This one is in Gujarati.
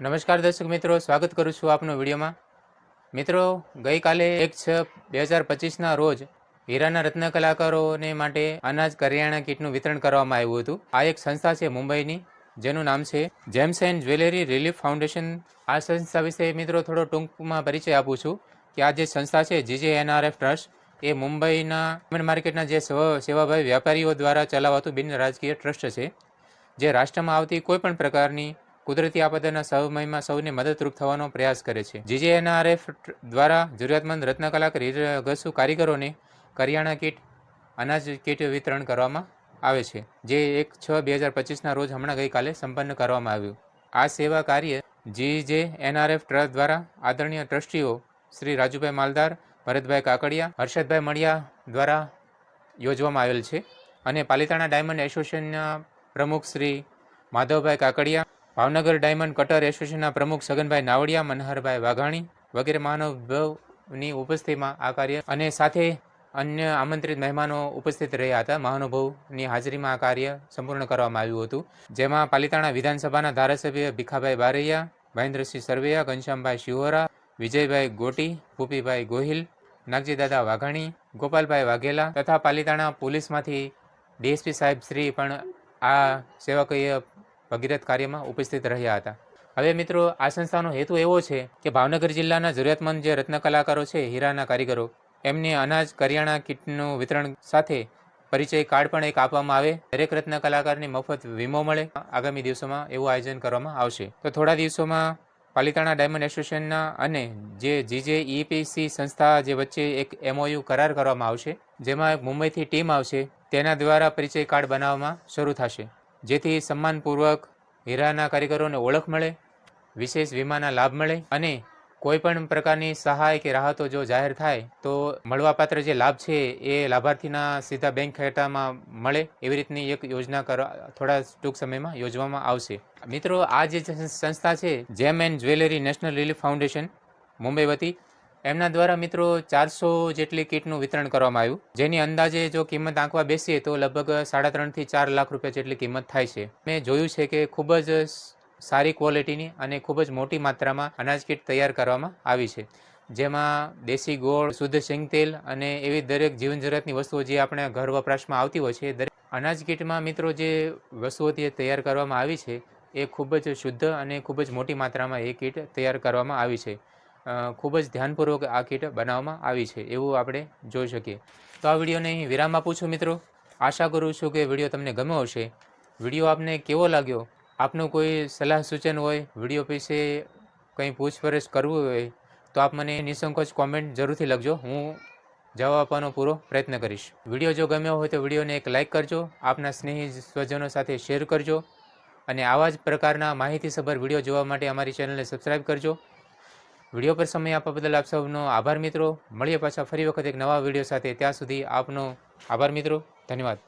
નમસ્કાર દર્શક મિત્રો, સ્વાગત કરું છું આપનો વિડીયોમાં. મિત્રો, ગઈકાલે એક છ બે હજાર પચીસના રોજ હીરાના રત્ન કલાકારોને માટે અનાજ કરિયાણા કીટનું વિતરણ કરવામાં આવ્યું હતું. આ એક સંસ્થા છે મુંબઈની, જેનું નામ છે gems and jewellery relief foundation. આ સંસ્થા વિશે મિત્રો થોડો ટૂંકમાં પરિચય આપું છું કે આ જે સંસ્થા છે જીજે એનઆરએફ ટ્રસ્ટ, એ મુંબઈના ડાયમંડ માર્કેટના જે સેવા- સેવાભાવી વેપારીઓ દ્વારા ચલાવાતું બિન રાજકીય ટ્રસ્ટ છે, જે રાષ્ટ્રમાં આવતી કોઈપણ પ્રકારની કુદરતી આપદાના સમયમાં સૌને મદદરૂપ થવાનો પ્રયાસ કરે છે. જીજેએનઆરએફ દ્વારા જરૂરિયાતમંદ રત્ન કલાકાર હીરા ઘસુ કારીગરોને કરિયાણા કીટ, અનાજ કીટ વિતરણ કરવામાં આવે છે, જે એક છ બે હજાર પચીસના રોજ હમણાં ગઈકાલે સંપન્ન કરવામાં આવ્યું. આ સેવા કાર્ય જીજે એનઆરએફ ટ્રસ્ટ દ્વારા આદરણીય ટ્રસ્ટીઓ શ્રી રાજુભાઈ માલદાર, ભરતભાઈ કાકડિયા, હર્ષદભાઈ મળિયા દ્વારા યોજવામાં આવેલ છે અને પાલિતાણા ડાયમંડ એસોસિએશનના પ્રમુખ શ્રી માધવભાઈ કાકડિયા ભાવનગર ડાયમંડ કટર એસોસિએશનના પ્રમુખ સગનભાઈ નાવડિયા, મનહરભાઈ વાઘાણી વગેરે મહાનુભાવની ઉપસ્થિતિમાં આ કાર્ય અને સાથે અન્ય આમંત્રિત મહેમાનો ઉપસ્થિત રહ્યા હતા. મહાનુભાવની હાજરીમાં આ કાર્ય સંપૂર્ણ કરવામાં આવ્યું હતું. જેમાં પાલિતાણા વિધાનસભાના ધારાસભ્ય ભીખાભાઈ બારૈયા, મહેન્દ્રસિંહ સરવૈયા, ઘનશ્યામભાઈ શિહોરા, વિજયભાઈ ગોટી, ભૂપીભાઈ ગોહિલ, નાગજીદાદા વાઘાણી, ગોપાલભાઈ વાઘેલા તથા પાલિતાણા પોલીસમાંથી ડીએસપી સાહેબ શ્રી પણ આ સેવાકીય ભગીરથ કાર્યમાં ઉપસ્થિત રહ્યા હતા. હવે મિત્રો, આ સંસ્થાનો હેતુ એવો છે કે ભાવનગર જિલ્લાના જરૂરિયાતમંદ જે રત્ન કલાકારો છે, હીરાના કારીગરો, એમને અનાજ, કરિયાણા કીટનું વિતરણ સાથે પરિચય કાર્ડ પણ એક આપવામાં આવે. દરેક રત્ન કલાકારને મફત વીમો મળે. આગામી દિવસોમાં એવું આયોજન કરવામાં આવશે. તો થોડા દિવસોમાં પાલિતાણા ડાયમંડ એસોસિએશનના અને જે જીજે ઈપીસી સંસ્થા જે વચ્ચે એક એમઓયુ કરાર કરવામાં આવશે, જેમાં મુંબઈથી ટીમ આવશે, તેના દ્વારા પરિચય કાર્ડ બનાવવામાં શરૂ થશે. જેથી સન્માનપૂર્વક હીરાના કારીગરોને ઓળખ મળે, વિશેષ વીમાના લાભ મળે અને કોઈ પણ પ્રકારની સહાય કે રાહતો જો જાહેર થાય તો મળવાપાત્ર જે લાભ છે એ લાભાર્થીના સીધા બેંક ખાતામાં મળે એવી રીતની એક યોજના કરવા થોડા ટૂંક સમયમાં યોજવામાં આવશે. મિત્રો, આ જે સંસ્થા છે gem and jewellery national relief foundation, Mumbai વતી એમના દ્વારા મિત્રો ચારસો જેટલી કીટનું વિતરણ કરવામાં આવ્યું. જેની અંદાજે જો કિંમત આંકવા બેસીએ તો લગભગ સાડા ત્રણથી ચાર લાખ રૂપિયા જેટલી કિંમત થાય છે. મેં જોયું છે કે ખૂબ જ સારી ક્વોલિટીની અને ખૂબ જ મોટી માત્રામાં અનાજ કીટ તૈયાર કરવામાં આવી છે. જેમાં દેશી ગોળ, શુદ્ધ શેંગ તેલ અને એવી દરેક જીવન જરૂરિયાતની વસ્તુઓ જે આપણે ઘર વપરાશમાં આવતી હોય છે દરેક અનાજ કીટમાં મિત્રો જે વસ્તુઓ તે તૈયાર કરવામાં આવી છે એ ખૂબ જ શુદ્ધ અને ખૂબ જ મોટી માત્રામાં એ કીટ તૈયાર કરવામાં આવી છે. ખૂબ જ ધ્યાનપૂર્વક આ કીટ બનાવવામાં આવી છે એવું આપણે જોઈ શકીએ. તો આ વિડીયોને અહીં વિરામ આપું છું મિત્રો. આશા કરું છું કે વીડિયો તમને ગમ્યો હશે. વીડિયો આપને કેવો લાગ્યો? આપનું કોઈ સલાહ સૂચન હોય, વીડિયો વિશે કંઈ પૂછપરછ કરવું હોય, તો આપ મને નિસંકોચ કોમેન્ટ જરૂરથી લખજો. હું જવાબ આપવાનો પૂરો પ્રયત્ન કરીશ. વીડિયો જો ગમ્યો હોય તો વિડીયોને એક લાઇક કરજો, આપના સ્નેહી સ્વજનો સાથે શેર કરજો અને આવા જ પ્રકારના માહિતીસભર વીડિયો જોવા માટે અમારી ચેનલને સબસ્ક્રાઇબ કરજો. વીડિયો પર સમય આપવા બદલ આપ સૌનો આભાર મિત્રો. મળીએ પાછા ફરી વખત એક નવા વીડિયો સાથે. ત્યાં સુધી આપનો આભાર મિત્રો. ધન્યવાદ.